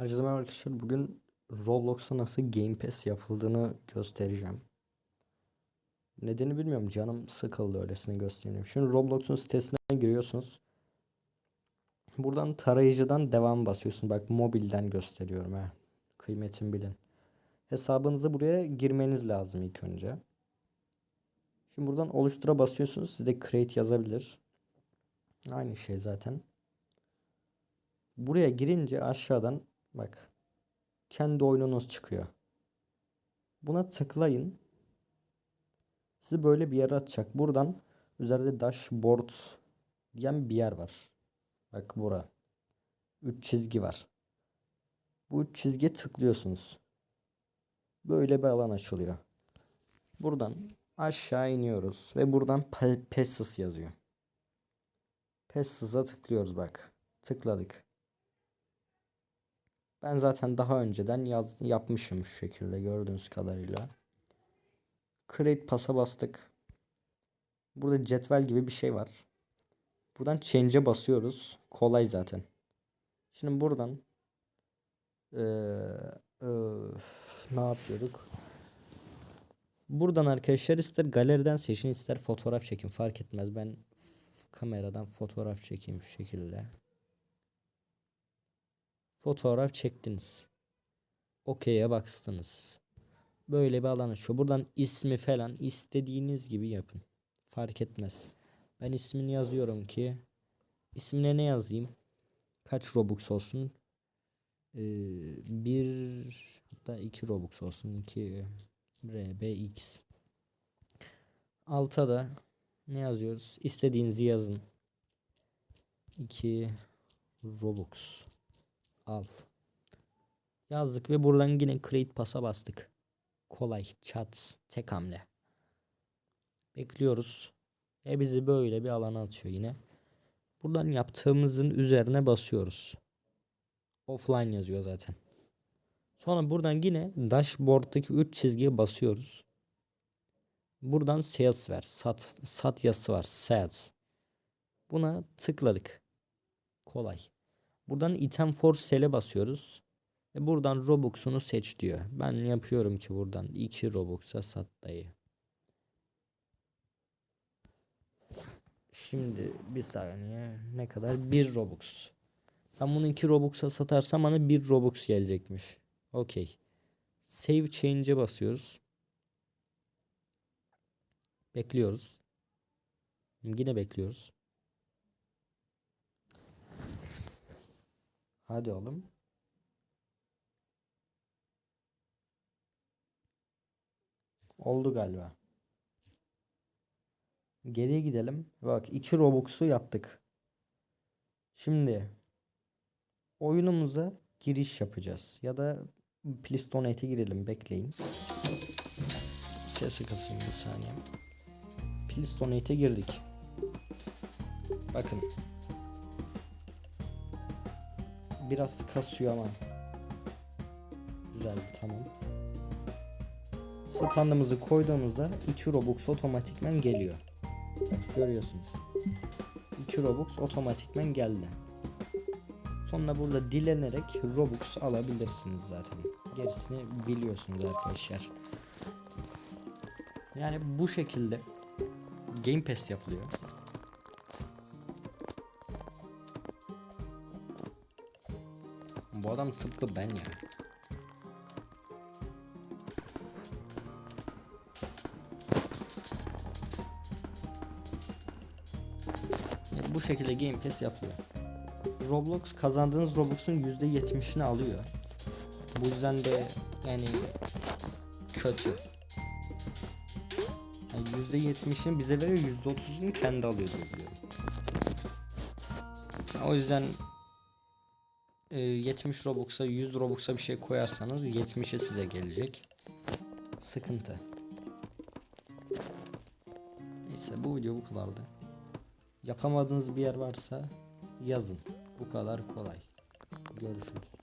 Herkese merhaba arkadaşlar. Bugün Roblox'a nasıl Game Pass yapıldığını göstereceğim. Nedeni bilmiyorum. Canım sıkıldı öylesine göstereyim. Şimdi Roblox'un sitesine giriyorsunuz. Buradan tarayıcıdan devam basıyorsun. Bak mobilden gösteriyorum ha. Kıymetini bilin. Hesabınızı buraya girmeniz lazım ilk önce. Şimdi buradan oluştura basıyorsunuz. Size create yazabilir. Aynı şey zaten. Buraya girince aşağıdan bak kendi oyununuz çıkıyor. Buna tıklayın. Sizi böyle bir yere atacak. Buradan üzerinde dashboard diyen bir yer var. Bak bura. 3 çizgi var. Bu üç çizgiye tıklıyorsunuz. Böyle bir alan açılıyor. Buradan aşağı iniyoruz ve buradan pe- Passes yazıyor. Passes'a tıklıyoruz bak. Tıkladık. Ben zaten daha önceden yaz, yapmışım şu şekilde gördüğünüz kadarıyla. Create Pass'a bastık. Burada cetvel gibi bir şey var. Buradan Change'e basıyoruz. Kolay zaten. Şimdi buradan eee, öf, ne yapıyorduk? Buradan arkadaşlar ister galeriden seçin ister fotoğraf çekin fark etmez. Ben kameradan fotoğraf çekeyim şu şekilde. Fotoğraf çektiniz. Okey'e bastınız. Böyle bir alan açıyor. Buradan ismi falan istediğiniz gibi yapın. Fark etmez. Ben ismini yazıyorum ki ismine ne yazayım? Kaç Robux olsun? Ee, bir hatta iki Robux olsun. 2 RBX. Alta da ne yazıyoruz? İstediğinizi yazın. 2 Robux. Al. Yazdık ve buradan yine create pass'a bastık. Kolay, chat, tek hamle. Bekliyoruz. E bizi böyle bir alana atıyor yine. Buradan yaptığımızın üzerine basıyoruz. Offline yazıyor zaten. Sonra buradan yine dashboard'daki 3 çizgiye basıyoruz. Buradan sales ver. Sat, sat yazısı var. Sales. Buna tıkladık. Kolay. Buradan item for sale'e basıyoruz. Ve buradan Robux'unu seç diyor. Ben yapıyorum ki buradan 2 Robux'a sat dayı. Şimdi bir saniye ne kadar? 1 Robux. Ben bunu 2 Robux'a satarsam bana 1 Robux gelecekmiş. Okey. Save change'e basıyoruz. Bekliyoruz. Yine bekliyoruz. Hadi oğlum. Oldu galiba. Geriye gidelim. Bak 2 Robux'u yaptık. Şimdi oyunumuza giriş yapacağız. Ya da Please Donate'e girelim. Bekleyin. Sesi kısayım bir saniye. Please Donate'e girdik. Bakın. Biraz kasıyor ama. Güzel tamam. Standımızı koyduğumuzda 2 Robux otomatikmen geliyor. Görüyorsunuz. 2 Robux otomatikmen geldi. Sonra burada dilenerek Robux alabilirsiniz zaten. Gerisini biliyorsunuz arkadaşlar. Yani bu şekilde Game Pass yapılıyor. Bu adam tıpkı ben ya. Bu şekilde Game Pass yapılıyor. Roblox kazandığınız Robux'un %70'ini alıyor. Bu yüzden de yani kötü. Yani %70'ini bize veriyor, %30'unu kendi alıyor biliyorum. O yüzden e, 70 Robux'a 100 Robux'a bir şey koyarsanız 70'i size gelecek. Sıkıntı. Neyse bu video bu kadardı. Yapamadığınız bir yer varsa yazın. Bu kadar kolay. Görüşürüz.